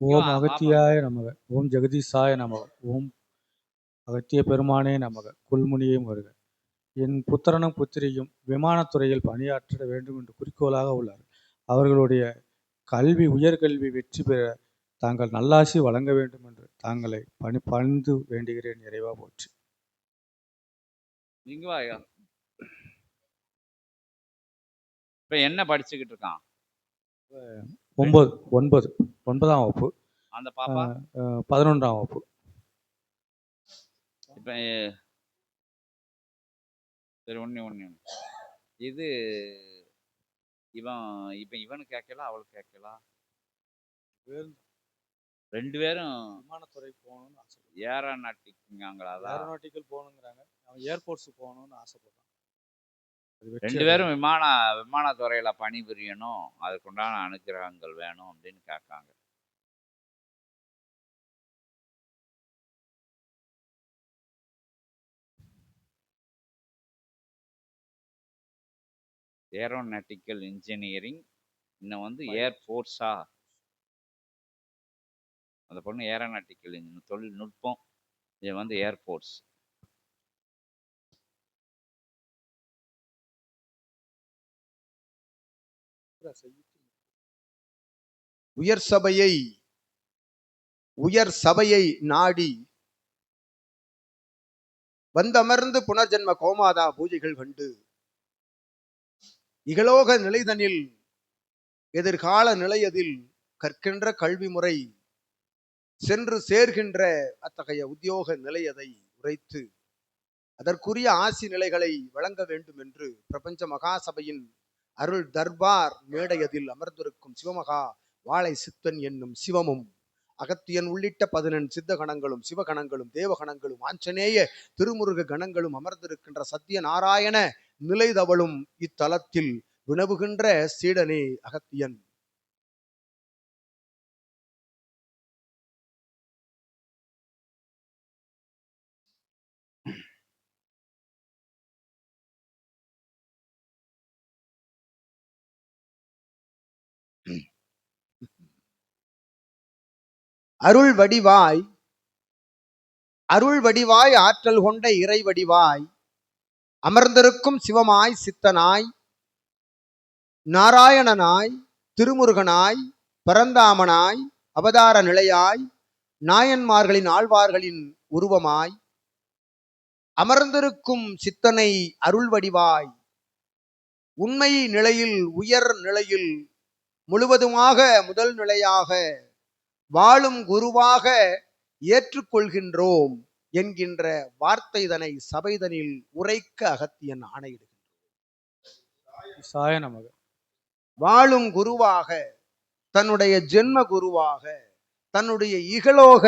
ஓம் அகத்தியாய நமக. ஓம் ஜெகதீசாய நமக. ஓம் அகத்திய பெருமானே நமக. குல்முனியும் வருக. என் புத்திரனும் புத்திரியும் விமானத்துறையில் பணியாற்ற வேண்டும் என்று குறிக்கோளாக உள்ளார். அவர்களுடைய கல்வி உயர்கல்வி வெற்றி பெற தாங்கள் நல்லாசி வழங்க வேண்டும் என்று தாங்களை பணி பணிந்து வேண்டுகிறேன் இறைவா போற்றி. நீங்க வா ஐயா இப்ப என்ன படிச்சுக்கிட்டு இருக்கான்? ஒன்பது ஒன்பது. ஒன்பதாம் வகுப்பு. அந்த பாப்பா? பதினொன்றாம் வகுப்பு. இப்ப சரி ஒண்ணு ஒண்ணு ஒண்ணு. இது இவன் இப்ப இவனு கேட்கல அவளுக்கு கேட்கல ரெண்டு பேரும் விமானத்துறை போகணும்னு ஆசை ஏரோநாட்டிக்ங்காங்களா அதான் ஏரோநாட்டிக்கல் போகணுங்கிறாங்க. அவன் ஏர்போர்ட்ஸ் போகணும்னு ஆசைப்படுறான் ரெண்டு பேரும் விமான விமானத்துறையில பணிபுரியணும். அதுக்குண்டான அனுக்கிரகங்கள் வேணும் அப்படின்னு கேட்காங்க. ஏரோநாட்டிக்கல் இன்ஜினியரிங் இன்னும் வந்து ஏர்ஃபோர்ஸா அந்த பொண்ணு ஏரோநாட்டிக்கல் தொழில்நுட்பம் இது வந்து ஏர்ஃபோர்ஸ் உயர் சபையை உயர் சபையை நாடி வந்தமர்ந்து புனர்ஜென்ம கோமாதா பூஜைகள் கண்டு இகலோக நிலைதனில் எதிர்கால நிலையதில் கற்கின்ற கல்வி முறை சென்று சேர்கின்ற அத்தகைய உத்தியோக நிலையதை உரைத்து அதற்குரிய ஆசி நிலைகளை வழங்க வேண்டும் என்று பிரபஞ்ச மகாசபையின் அருள் தர்பார் மேடையதில் அமர்ந்திருக்கும் சிவமகா வாழை சித்தன் என்னும் சிவமும் அகத்தியன் உள்ளிட்ட பதினெண் சித்த கணங்களும் சிவகணங்களும் தேவகணங்களும் ஆஞ்சநேய திருமுருக கணங்களும் அமர்ந்திருக்கின்ற சத்திய நாராயண நிலைதவளும் இத்தலத்தில் வினவுகின்ற சீடனே அகத்தியன். அருள் வடிவாய் அருள் வடிவாய் ஆற்றல் கொண்ட இறை வடிவாய் அமர்ந்திருக்கும் சிவமாய் சித்தனாய் நாராயணனாய் திருமுருகனாய் பரந்தாமனாய் அவதார நிலையாய் நாயன்மார்களின் ஆழ்வார்களின் உருவமாய் அமர்ந்திருக்கும் சித்தனை அருள் வடிவாய் உண்மை நிலையில் உயர் நிலையில் முழுவதுமாக முதல் நிலையாக வாழும் குருவாக ஏற்றுக்கொள்கின்றோம் என்கின்ற வார்த்தைதனை சபைதனில் உரைக்க அகத்தியன் நமக. வாழும் குருவாக தன்னுடைய ஜென்ம குருவாக தன்னுடைய இகலோக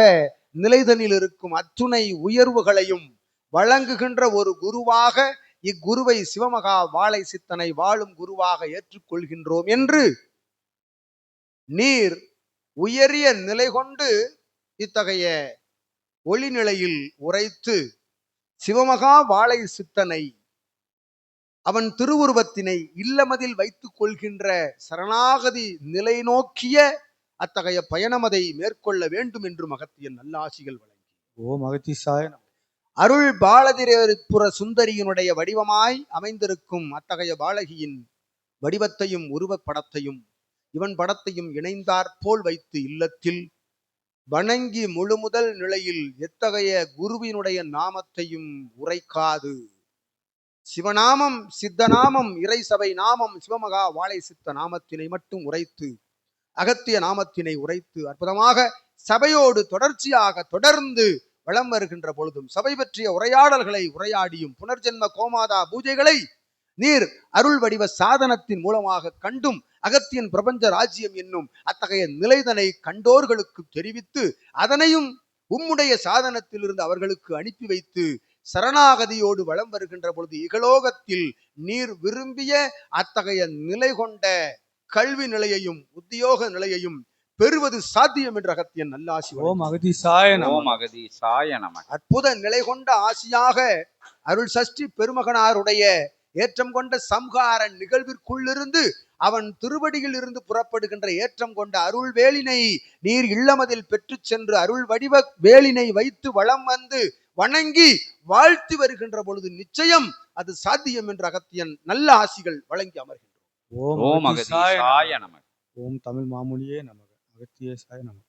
நிலைதனில் இருக்கும் அத்துணை உயர்வுகளையும் வழங்குகின்ற ஒரு குருவாக இக்குருவை சிவமகா வாழை சித்தனை வாழும் குருவாக ஏற்றுக்கொள்கின்றோம் என்று நீர் உயரிய நிலை கொண்டு இத்தகைய ஒளிநிலையில் உரைத்து சிவமகா வாழை சித்தனை அவன் திருவுருவத்தினை இல்லமதில் வைத்துக் கொள்கின்ற சரணாகதி நிலை நோக்கிய அத்தகைய பயணமதை மேற்கொள்ள வேண்டும் என்று மகத்தியன் நல்லாசிகள் வழங்கி ஓம் அகத்தீசாய நமக அருள் பாலதிரேபுர சுந்தரியினுடைய வடிவமாய் அமைந்திருக்கும் அத்தகைய பாலகியின் வடிவத்தையும் உருவப் படத்தையும் இவன் படத்தையும் இணைந்தாற்போல் வைத்து இல்லத்தில். வணங்கி முழுமுதல் நிலையில் எத்தகைய குருவினுடைய நாமத்தையும் உரைக்காது. சிவநாமம் சித்தநாமம் இறை சபை நாமம் சிவமகா வாழை சித்த நாமத்தினை மட்டும் உரைத்து அகத்திய நாமத்தினை உரைத்து அற்புதமாக சபையோடு தொடர்ச்சியாக தொடர்ந்து வலம் வருகின்ற பொழுதும் சபை பற்றிய உரையாடல்களை உரையாடியும் புனர்ஜென்ம கோமாதா பூஜைகளை நீர் அருள் வடிவ சாதனத்தின் மூலமாக கண்டும் அகத்தியன் பிரபஞ்ச ராஜ்யம் என்னும் அத்தகைய நிலைதனை கண்டோர்களுக்கு தெரிவித்து அதனையும் உம்முடைய சாதனத்திலிருந்து அவர்களுக்கு அனுப்பி வைத்து சரணாகதியோடு வலம் வருகின்ற பொழுது இகலோகத்தில் நீர் விரும்பிய அத்தகைய நிலை கொண்ட கல்வி நிலையையும் உத்தியோக நிலையையும் பெறுவது சாத்தியம் என்ற அகத்தியன் நல்லாசி. ஓம் அகதீசாய நமக ஓம் அகதி சாய நம அற்புத நிலை கொண்ட ஆசியாக அருள் சஷ்டி பெருமகனாருடைய ஏற்றம் கொண்ட சம்ஹார நிகழ்விற்குள்ளிருந்து அவன் திருவடியில் இருந்து புறப்படுகின்ற ஏற்றம் கொண்ட அருள் வேலினை நீர் இல்லமதில் பெற்றுச் சென்று அருள் வடிவ வேலினை வைத்து வலம் வந்து வணங்கி வாழ்த்தி வருகின்ற பொழுது நிச்சயம் அது சாத்தியம் என்ற அகத்தியன் நல்ல ஆசிகள் வழங்கி அமர்கின்றோம் ஓம் ஓம் தமிழ் மாமுனியே நமக. அகத்திய சாய நமக.